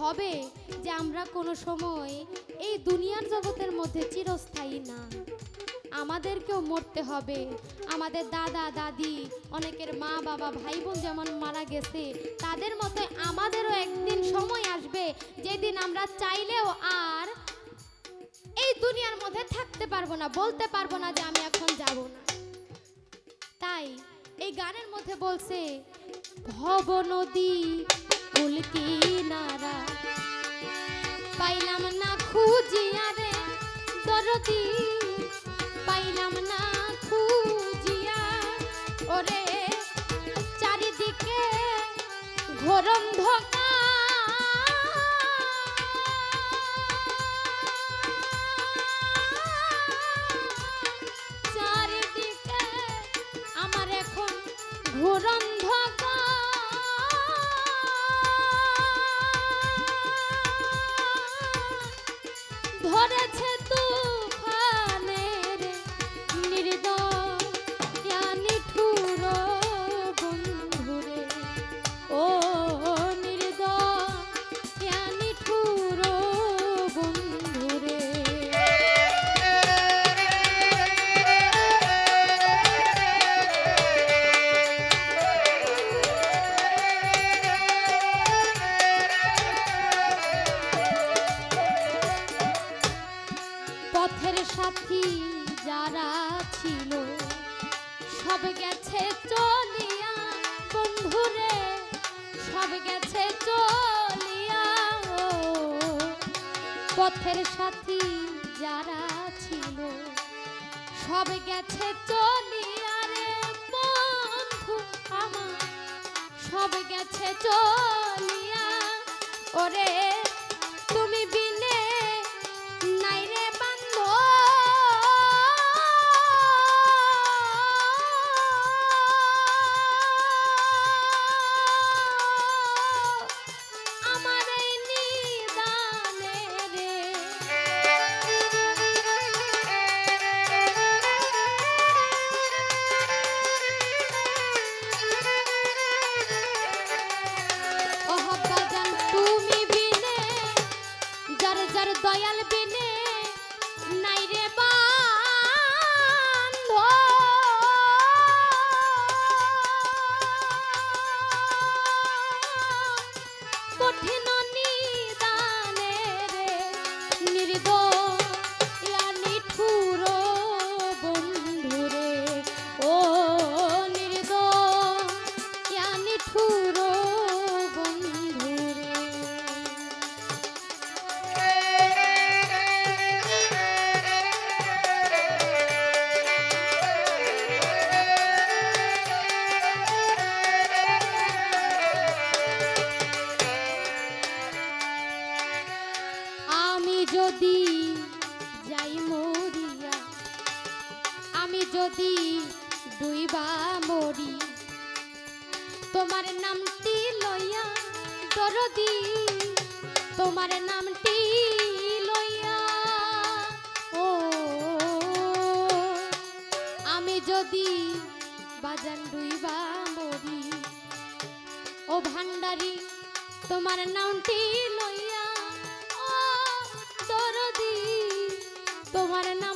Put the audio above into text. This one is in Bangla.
হবে যে আমরা কোনো সময় এই দুনিয়ার জগতের মধ্যে চিরস্থায়ী না। আমাদেরকেও মরতে হবে। আমাদের দাদা, দাদি, অনেকের মা, বাবা, ভাই, বোন যেমন মারা গেছে, তাদের মতো আমাদেরও একদিন সময় আসবে যেদিন আমরা চাইলেও আর এই দুনিয়ার মধ্যে থাকতে পারব না, বলতে পারব না যে আমি এখন যাব না। তাই এই গানের মধ্যে বলছে, ভব নদী কুল কিনারা পাইলাম না খুঁজিয়া রে ওরে চারিদিকে পথের সাথী যারা ছিল, সব গেছে চলিয়া। বন্ধুরে, সব গেছে চলিয়া। পথের সাথী যারা ছিল, সব গেছে চলিয়া রে বন্ধু আমার। সব গেছে চলিয়া। আমি যদি দুইবা মরি, তোমার নামটি লইয়া দরদি, তোমার নামটি লইয়া, ও, আমি যদি বাজান দুইবা মরি, ও ভান্ডারি, তোমার নামটি লইয়া, ও দরদি, তোমার নামটি